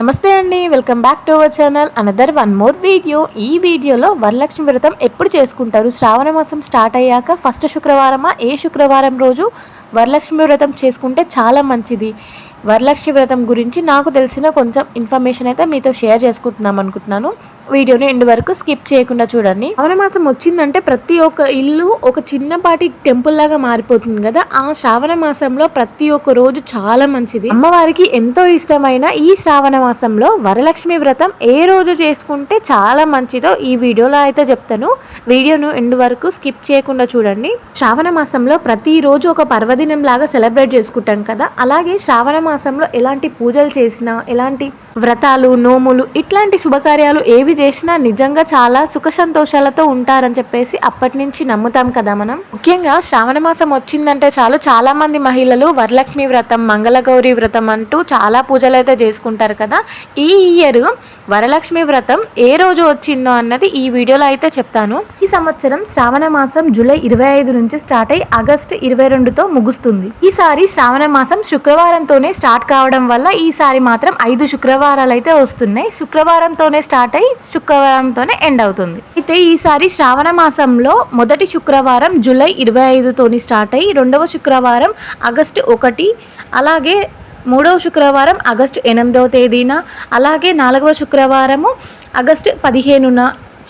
నమస్తే అండి welcome back to our channel. Another one more video ఈ వీడియోలో వరలక్ష్మి వ్రతం ఎప్పుడు చేసుకుంటారు? శ్రావణ మాసం స్టార్ట్ అయ్యాక ఫస్ట్ శుక్రవారమా? ఏ శుక్రవారం రోజు వరలక్ష్మి వ్రతం చేసుకుంటే చాలా మంచిది? వరలక్ష్మి వ్రతం గురించి నాకు తెలిసిన కొంచెం ఇన్ఫర్మేషన్ అయితే మీతో షేర్ చేసుకుంటున్నాం అనుకుంటున్నాను. వీడియోని ఎండ్ వరకు స్కిప్ చేయకుండా చూడండి. శ్రావణ మాసం వచ్చిందంటే ప్రతి ఒక్క ఇల్లు ఒక చిన్నపాటి టెంపుల్ లాగా మారిపోతుంది కదా. ఆ శ్రావణ మాసంలో ప్రతి ఒక్క రోజు చాలా మంచిది. అమ్మవారికి ఎంతో ఇష్టమైన ఈ శ్రావణ మాసంలో వరలక్ష్మి వ్రతం ఏ రోజు చేసుకుంటే చాలా మంచిదో ఈ వీడియోలో అయితే చెప్తాను. వీడియోను ఎండ్ వరకు స్కిప్ చేయకుండా చూడండి. శ్రావణ మాసంలో ప్రతిరోజు ఒక పర్వదినం లాగా సెలబ్రేట్ చేసుకుంటాం కదా. అలాగే శ్రావణ మాసంలో ఎలాంటి పూజలు చేసినా ఎలాంటి వ్రతాలు నోములు ఇట్లాంటి శుభకార్యాలు ఏవి చేసినా నిజంగా చాలా సుఖ సంతోషాలతో ఉంటారని చెప్పేసి అప్పటి నుంచి నమ్ముతాం కదా మనం. ముఖ్యంగా శ్రావణ మాసం వచ్చిందంటే చాలు చాలా మంది మహిళలు వరలక్ష్మి వ్రతం మంగళగౌరి వ్రతం అంటూ చాలా పూజలు అయితే చేసుకుంటారు కదా. ఈ ఇయర్ వరలక్ష్మి వ్రతం ఏ రోజు వచ్చిందో అన్నది ఈ వీడియోలో అయితే చెప్తాను. సంవత్సరం శ్రావణ మాసం జూలై ఇరవై ఐదు నుంచి స్టార్ట్ అయ్యి ఆగస్టు ఇరవై రెండుతో ముగుస్తుంది. ఈసారి శ్రావణ మాసం శుక్రవారంతోనే స్టార్ట్ కావడం వల్ల ఈసారి మాత్రం ఐదు శుక్రవారాలు అయితే వస్తున్నాయి. శుక్రవారంతోనే స్టార్ట్ అయ్యి శుక్రవారంతోనే ఎండ్ అవుతుంది. అయితే ఈసారి శ్రావణ మాసంలో మొదటి శుక్రవారం జూలై ఇరవై ఐదుతోని స్టార్ట్ అయ్యి రెండవ శుక్రవారం ఆగస్టు ఒకటి అలాగే మూడవ శుక్రవారం ఆగస్టు ఎనిమిదవ తేదీన అలాగే నాలుగవ శుక్రవారము ఆగస్టు పదిహేనున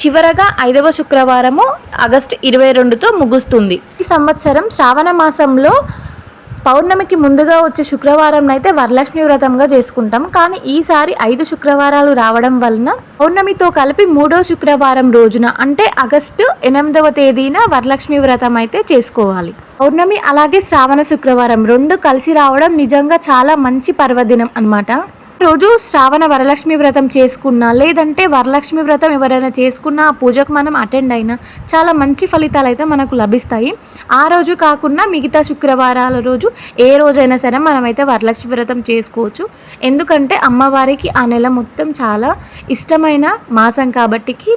చివరగా ఐదవ శుక్రవారము ఆగస్టు ఇరవై రెండుతో ముగుస్తుంది. ఈ సంవత్సరం శ్రావణ మాసంలో పౌర్ణమికి ముందుగా వచ్చే శుక్రవారం అయితే వరలక్ష్మి వ్రతంగా చేసుకుంటాం. కానీ ఈసారి ఐదు శుక్రవారాలు రావడం వలన పౌర్ణమితో కలిపి మూడో శుక్రవారం రోజున అంటే ఆగస్టు ఎనిమిదవ తేదీన వరలక్ష్మి వ్రతం అయితే చేసుకోవాలి. పౌర్ణమి అలాగే శ్రావణ శుక్రవారం రెండు కలిసి రావడం నిజంగా చాలా మంచి పర్వదినం అనమాట రోజు శ్రావణ వరలక్ష్మి వ్రతం చేసుకున్నా లేదంటే వరలక్ష్మి వ్రతం ఎవరైనా చేసుకున్నా ఆ పూజకు మనం అటెండ్ అయినా చాలా మంచి ఫలితాలు అయితే మనకు లభిస్తాయి. ఆ రోజు కాకుండా మిగతా శుక్రవారాల రోజు ఏ రోజైనా సరే మనమైతే వరలక్ష్మి వ్రతం చేసుకోవచ్చు. ఎందుకంటే అమ్మవారికి ఆ నెల మొత్తం చాలా ఇష్టమైన మాసం కాబట్టికి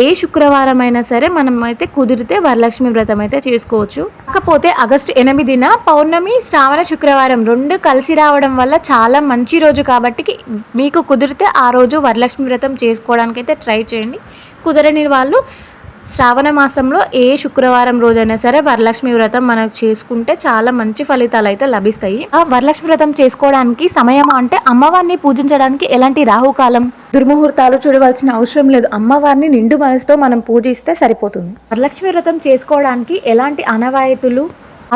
ఏ శుక్రవారం అయినా సరే మనం అయితే కుదిరితే వరలక్ష్మి వ్రతం అయితే చేసుకోవచ్చు. కాకపోతే ఆగస్టు ఎనిమిదిన పౌర్ణమి శ్రావణ శుక్రవారం రెండు కలిసి రావడం వల్ల చాలా మంచి రోజు కాబట్టి మీకు కుదిరితే ఆ రోజు వరలక్ష్మి వ్రతం చేసుకోవడానికైతే ట్రై చేయండి. కుదరని వాళ్ళు శ్రావణ మాసంలో ఏ శుక్రవారం రోజైనా సరే వరలక్ష్మి వ్రతం మనం చేసుకుంటే చాలా మంచి ఫలితాలు అయితే లభిస్తాయి. ఆ వరలక్ష్మి వ్రతం చేసుకోవడానికి సమయం అంటే అమ్మవారిని పూజించడానికి ఎలాంటి రాహుకాలం దుర్ముహూర్తాలు చూడవలసిన అవసరం లేదు. అమ్మవారిని నిండు మనసుతో మనం పూజిస్తే సరిపోతుంది. వరలక్ష్మి వ్రతం చేసుకోవడానికి ఎలాంటి అనవాయితులు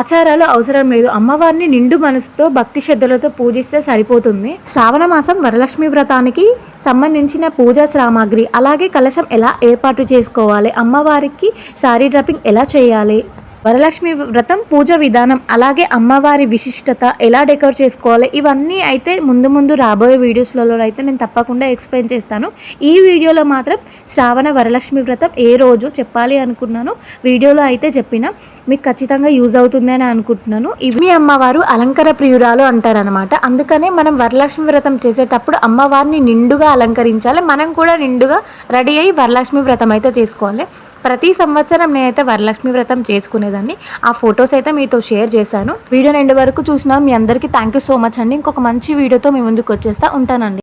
ఆచారాలు అవసరం లేదు. అమ్మవారిని నిండు మనసుతో భక్తి శ్రద్ధలతో పూజిస్తే సరిపోతుంది. శ్రావణ మాసం వరలక్ష్మి వ్రతానికి సంబంధించిన పూజా సామాగ్రి. అలాగే కలశం ఎలా ఏర్పాటు చేసుకోవాలి? అమ్మవారికి శారీ డ్రాపింగ్ ఎలా చేయాలి? వరలక్ష్మి వ్రతం పూజ విధానం అలాగే అమ్మవారి విశిష్టత ఎలా డెకర్ చేసుకోవాలి ఇవన్నీ అయితే ముందు ముందు రాబోయే వీడియోస్లలో అయితే నేను తప్పకుండా ఎక్స్ప్లెయిన్ చేస్తాను. ఈ వీడియోలో మాత్రం శ్రావణ వరలక్ష్మి వ్రతం ఏ రోజు చెప్పాలి అనుకున్నాను వీడియోలో అయితే చెప్పిన మీకు ఖచ్చితంగా యూజ్ అవుతుంది అని అనుకుంటున్నాను. ఇవి అమ్మవారు అలంకార ప్రియురాలు అంటారనమాట అందుకనే మనం వరలక్ష్మి వ్రతం చేసేటప్పుడు అమ్మవారిని నిండుగా అలంకరించాలి మనం కూడా నిండుగా రెడీ అయ్యి వరలక్ష్మి వ్రతం అయితే చేసుకోవాలి. ప్రతి సంవత్సరం నేనైతే వరలక్ష్మి వ్రతం చేసుకునేదాన్ని. ఆ ఫొటోస్ అయితే మీతో షేర్ చేశాను. వీడియో రెండు వరకు చూసిన మీ అందరికీ థ్యాంక్ యూ సో మచ్ అండి. ఇంకొక మంచి వీడియోతో మీ ముందుకు వచ్చేస్తా. ఉంటానండి.